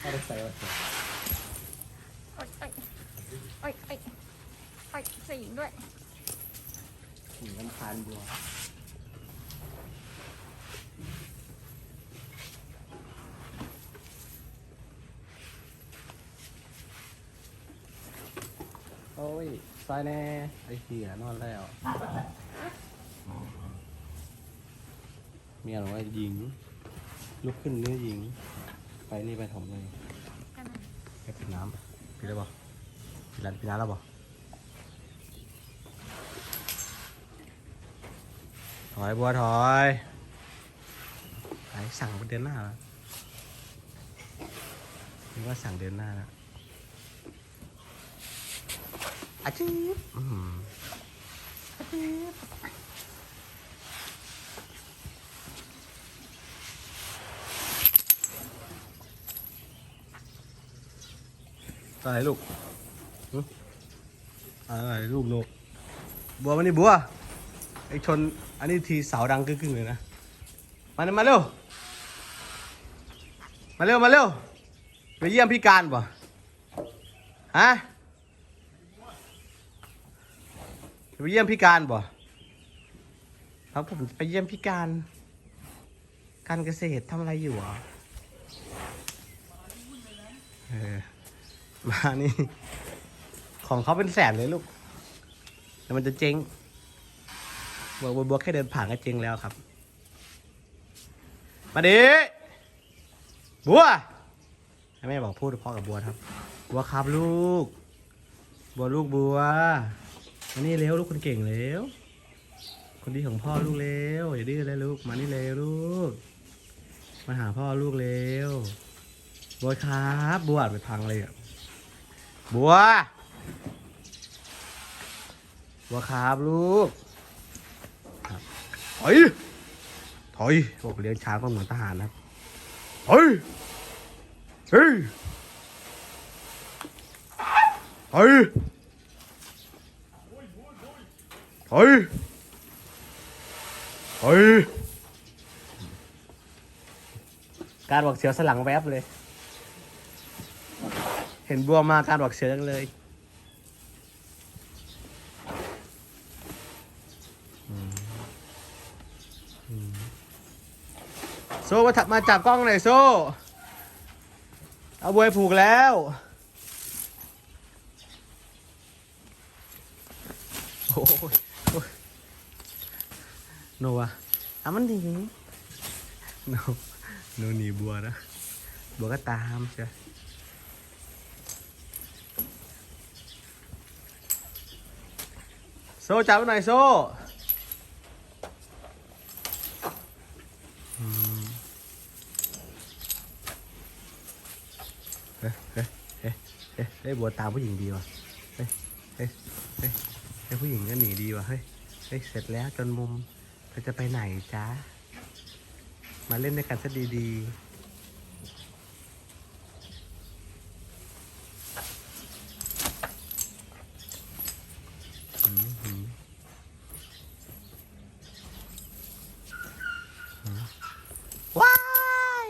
ไม่ได้ใส่ว่าเสียโอ้ยโอ้ยโอ้ยโอ้ยโอ้ยสีด้วยหนีลำคาญบัวโอ้ยซอยแน่ ไอ้เหี้ยนอนแล้ว เมียหรือว่าหญิง ลุกขึ้นเนื้อหญิง ไปนี่ไปถมเลยไปกินน้ำพี่ได้บ่พี่ร้านพี่น้ำแล้วบ่ถอยบัวถอยไอสั่งเดือนหน้าแล้วนี่ว่าสั่งเดือนหน้าแล้วอาชีพอาชีพ อะไรลูกอะไรลูกนกบัวมานี่บัวไอชนอันนี้ทีเสาดังกึ่งๆเลยนะ มามาเร็ว มาเร็ว มาเร็ว ไปเยี่ยมพี่การป่ะฮะไปเยี่ยมพี่การป่ะครับผมไปเยี่ยมพี่การ การเกษตรทำอะไรอยู่อะเออ มานี่ ของเขาเป็นแสนเลยลูกแต่มันจะเจ๊งบัวบัวบัวแค่เดินผ่านก็เจ๊งแล้วครับ มาดิบัวให้แม่บอกพูดพ่อกับบัวครับ บัวครับลูก บัวลูกบัวมานี่เร็วลูกคนเก่งเร็วคนดีของพ่อลูกเร็วอย่าดื้อเลยลูกมานี่เร็วลูกมาหาพ่อลูกเร็วบัวครับบัวไปพังเลยอะ บัว บัวครับลูกถอยถอยบอกเลี้ยงช้างก็เหมือนทหารนะครับถอยเฮ้ยถอยถอยถอยการบอกเสียวสลังแวบเลย เห็นบัวมาการบอกเสียวจังเลยโซ่มาถับมาจับกล้องหน่อยโซ่เอาบวยผูกแล้วโอ้ยโอ้ยโนวะอะมันดีโนโนหนีบัวนะบัวก็ตามใช่ ซ่จับไว้หน่อยโซ่เฮ้เฮ้ยเฮ้ยเฮ้ยเฮ้ยบัวตามผู้หญิงดีว่ะ เฮ้ยเฮ้ยเฮ้ยเฮ้ยผู้หญิงก็หนีดีว่ะ เฮ้ย เฮ้ย เสร็จแล้วจนมุมเธอจะไปไหนจ๊ะ มาเล่นด้วยกันซะดีๆอืมหืมหืม ว้าย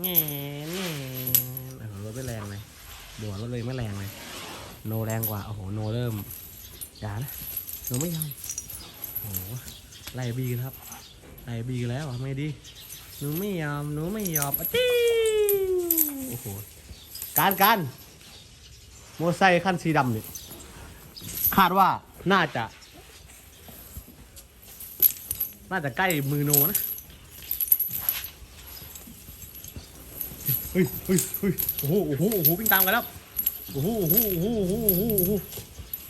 แง่แง่โอ้โหรถไม่แรงเลยบัวรถเลยไม่แรงเลย โนแรงกว่า โอ้โห โนเริ่มอย่านะโนไม่ยอมโอ้โห ไล่บีกันครับ ไล่บีกันแล้วไม่ดี หนูไม่ยอม หนูไม่ยอมอติ้วโอ้โห การการมอไซค์คันสีดำนี่คาดว่าน่าจะ น่าจะใกล้มือโนนะ เฮ้ยเฮ้ยเฮ้ยโอ้โหโอ้โหโอ้โหวิ่งตามกันแล้วโอ้โหโอ้โหโอ้โหโอ้โหโอ้โห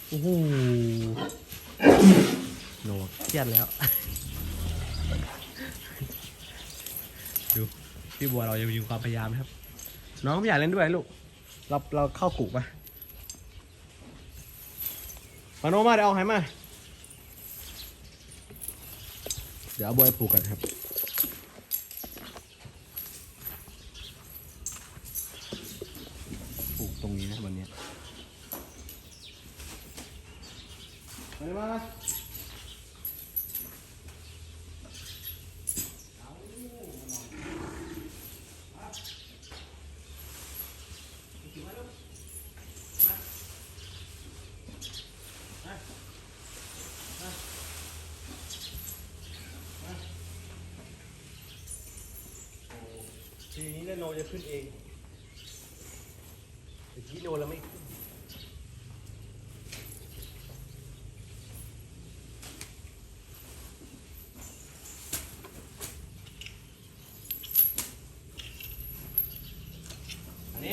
โอ้โหโนเครียดแล้วดูพี่บัวเรายังมีความพยายามนะครับ น้องไม่อยากเล่นด้วยลูกเราเราเข้ากุปะมาโนมาเดี๋ยวเอาไหมา เดี๋ยวเอาบวผูกกันครับ ยวทีนี้นโนจะขึ้นเองแต่ทีโนเราไม่ น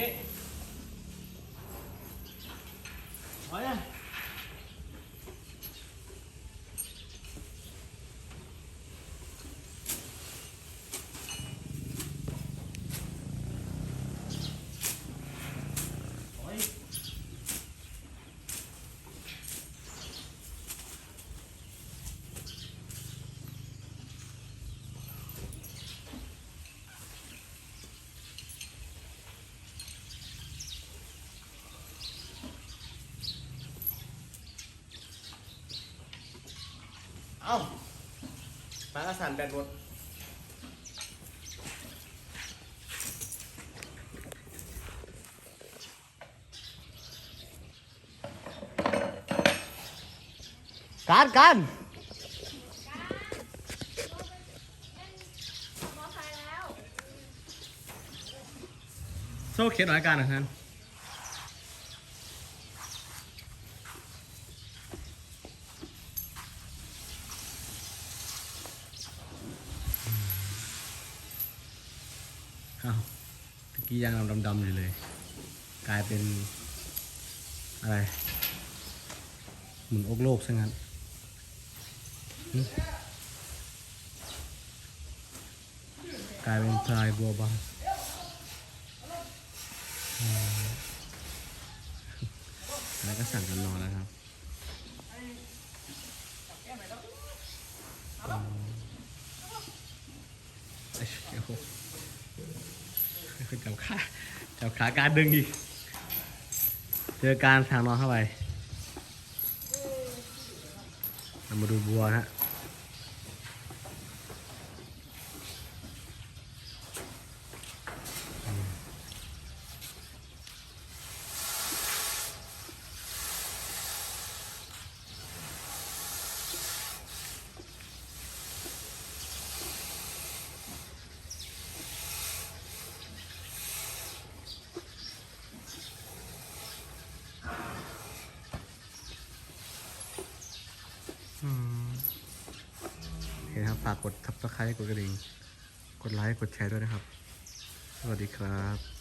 อ้าปลากระสันแบนหมดการการโซ่เขียนหน่อยการหน่อยท่าน กี้ยังดำๆอยู่เลย กลายเป็น อะไรหมุนอกโลกซะงั้นหึกลายเป็นพลายบัวบานอืมแล้วก็สั่งกันนอนแล้วครับอืมเอ้ยโอ้โห จับขาจับขาการดึงอีก เจอการทางนอนเข้าไปมาดูบัวนะ โอเคครับ ฝากกด subscribe กดกระดิ่ง กดไลค์ กดแชร์ด้วยนะครับ สวัสดีครับ